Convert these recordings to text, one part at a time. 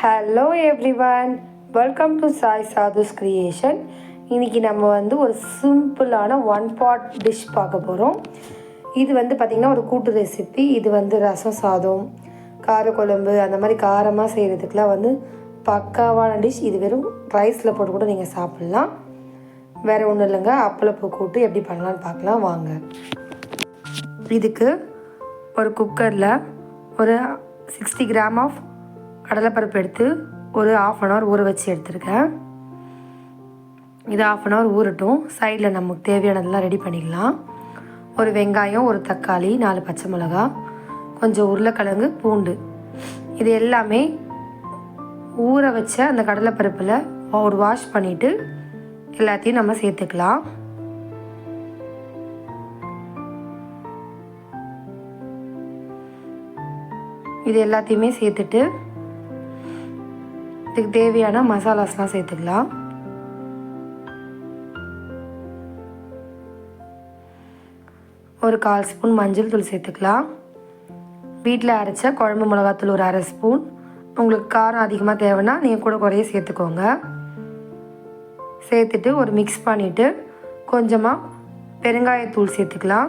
Hello everyone welcome to Sai Sadhus creation இன்றைக்கி நம்ம வந்து ஒரு சிம்பிளான ஒன் பாட் டிஷ் பார்க்க போகிறோம் இது வந்து பார்த்திங்கன்னா ஒரு கூட்டு ரெசிபி இது வந்து ரசம் சாதம் காரக்குழம்பு அந்த மாதிரி காரமாக செய்கிறதுக்குலாம் வந்து பக்காவான டிஷ் இது வெறும் ரைஸில் போட்டு கூட நீங்கள் சாப்பிட்லாம். வேறு ஒன்றும் இல்லைங்க. அப்பளப்பூ கூட்டு எப்படி பண்ணலான்னு பார்க்கலாம். வாங்க. இதுக்கு ஒரு குக்கரில் ஒரு சிக்ஸ்டி கிராம் ஆஃப் கடலைப்பருப்பு எடுத்து ஒரு ஆஃப் அன் ஹவர் ஊற வச்சு எடுத்திருக்கேன். இது ஆஃப் அன் ஹவர் ஊறட்டும். சைடில் நமக்கு தேவையானதெல்லாம் ரெடி பண்ணிக்கலாம். ஒரு வெங்காயம் ஒரு தக்காளி நாலு பச்சை மிளகா கொஞ்சம் உருளைக்கிழங்கு பூண்டு. இது எல்லாமே ஊற வச்ச அந்த கடலைப்பருப்பில் ஒரு வாஷ் பண்ணிவிட்டு எல்லாத்தையும் நம்ம சேர்த்துக்கலாம். இது எல்லாத்தையுமே சேர்த்துட்டு இதுக்கு தேவையான மசாலாஸ்லாம் சேர்த்துக்கலாம். ஒரு கால் ஸ்பூன் மஞ்சள் தூள் சேர்த்துக்கலாம். வீட்டில் அரைச்ச குழம்பு மிளகாத்தூள் ஒரு அரை ஸ்பூன். உங்களுக்கு காரம் அதிகமாக தேவைன்னா நீங்கள் கூட குறைய சேர்த்துக்கோங்க. சேர்த்துட்டு ஒரு மிக்ஸ் பண்ணிவிட்டு கொஞ்சமாக பெருங்காயத்தூள் சேர்த்துக்கலாம்.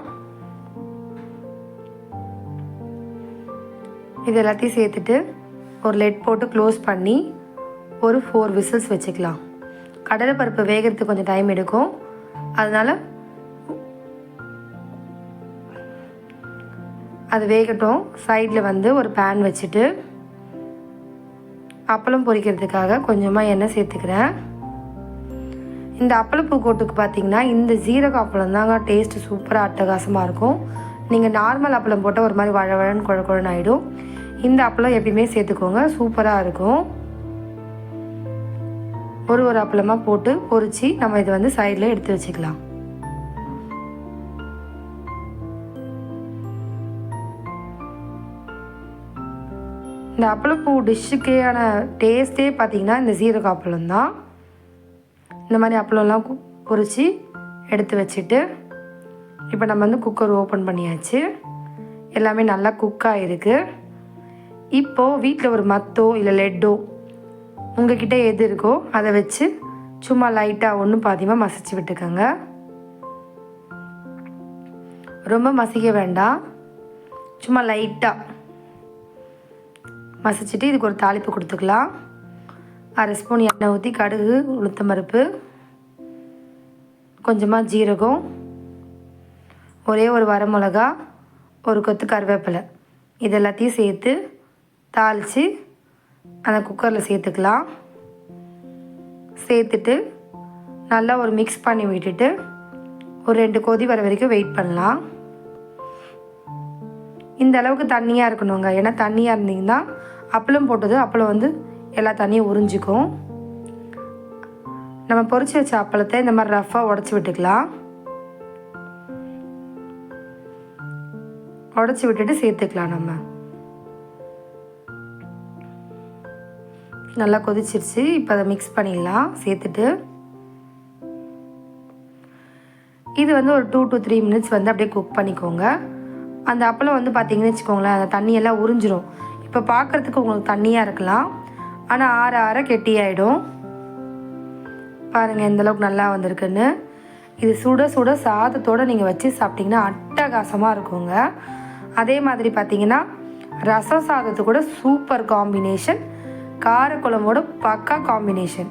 இது எல்லாத்தையும் சேர்த்துட்டு ஒரு லெட் போட்டு க்ளோஸ் பண்ணி ஒரு ஃபோர் விசில்ஸ் வச்சுக்கலாம். கடலை பருப்பு வேகிறதுக்கு கொஞ்சம் டைம் எடுக்கும். அதனால் அது வேகட்டும். சைடில் வந்து ஒரு பேன் வச்சுட்டு அப்பளம் பொரிக்கிறதுக்காக கொஞ்சமாக எண்ணெய் சேர்த்துக்கிறேன். இந்த அப்பளப்பூ கூட்டுக்கு பார்த்தீங்கன்னா இந்த ஜீரக அப்பளம் தாங்க டேஸ்ட்டு சூப்பராக அட்டகாசமாக இருக்கும். நீங்கள் நார்மல் அப்பளம் போட்டால் ஒரு மாதிரி வழவழன்னு குழ குழன்னு ஆகிடும் இந்த அப்பளம் எப்பயுமே சேர்த்துக்கோங்க. சூப்பராக இருக்கும். ஒரு ஒரு அப்பளமாக போட்டு பொறிச்சு நம்ம இதை வந்து சைடில் எடுத்து வச்சுக்கலாம். இந்த அப்பளப்பூ டிஷ்ஷுக்கான டேஸ்ட்டே பார்த்திங்கன்னா இந்த சீரக அப்பளம் தான். இந்த மாதிரி அப்பளம்லாம் பொரித்து எடுத்து வச்சுட்டு இப்போ நம்ம வந்து குக்கர் ஓப்பன் பண்ணியாச்சு. எல்லாமே நல்லா குக்காக இருக்குது இப்போது வீட்டில் ஒரு மத்தோ இல்லை லெட்டோ உங்ககிட்ட எது இருக்கோ அதை வச்சு சும்மா லைட்டாக ஒன்றும் பாதியமாக மசிச்சு விட்டுக்கோங்க. ரொம்ப மசிக்க வேண்டாம். சும்மா லைட்டாக மசிச்சுட்டு இதுக்கு ஒரு தாளிப்பு கொடுத்துக்கலாம். அரை ஸ்பூன் எண்ணெய் ஊற்றி கடுகு உளுத்தம் பருப்பு கொஞ்சமாக ஜீரகம் ஒரே ஒரு வரமிளகா ஒரு கொத்து கருவேப்பிலை. இது எல்லாத்தையும் சேர்த்து தாளித்து அந்த குக்கரில் சேர்த்துக்கலாம். சேர்த்துட்டு நல்லா ஒரு மிக்ஸ் பண்ணி விட்டுட்டு ஒரு ரெண்டு கொதி வர வரைக்கும் வெயிட் பண்ணலாம். இந்த அளவுக்கு தண்ணியாக இருக்கணுங்க. ஏன்னா தண்ணியாக இருந்தீங்கன்னா அப்பளம் போட்டது அப்பளம் வந்து எல்லா தண்ணியும் உறிஞ்சிக்கும். நம்ம பொறிச்சு வச்ச அப்பளத்தை இந்த மாதிரி ரஃப்பாக உடச்சி விட்டுக்கலாம். உடச்சி விட்டுட்டு சேர்த்துக்கலாம் நம்ம. நல்லா கொதிச்சிருச்சு. இப்போ அதை மிக்ஸ் பண்ணிடலாம். சேர்த்துட்டு. இது வந்து ஒரு டூ டு த்ரீ மினிட்ஸ் வந்து அப்படியே குக் பண்ணிக்கோங்க. அந்த அப்பளம் வந்து பார்த்தீங்கன்னு வச்சுக்கோங்களேன் அந்த தண்ணியெல்லாம் உறிஞ்சிரும். இப்போ பார்க்குறதுக்கு உங்களுக்கு தண்ணியாக இருக்கலாம். ஆனால் ஆற ஆற கெட்டியாயிடும் பாருங்கள் எந்தளவுக்கு நல்லா வந்திருக்குன்னு. இது சுட சுட சாதத்தோடு நீங்கள் வச்சு சாப்பிட்டிங்கன்னா அட்டகாசமாக இருக்குங்க. அதே மாதிரி பார்த்தீங்கன்னா ரசம் சாதத்து கூட சூப்பர் காம்பினேஷன் காரக்குழம்போட பக்கா காம்பினேஷன்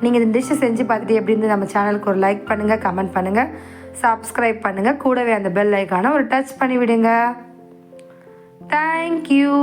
நீங்கள் இந்த டிஷ்ஷை செஞ்சு பார்த்துட்டு எப்படி இருந்து நம்ம சேனலுக்கு ஒரு லைக் பண்ணுங்கள் கமெண்ட் பண்ணுங்கள் சப்ஸ்கிரைப் பண்ணுங்கள் கூடவே அந்த பெல் ஐக்கானை ஒரு டச் பண்ணி விடுங்க தேங்க்யூ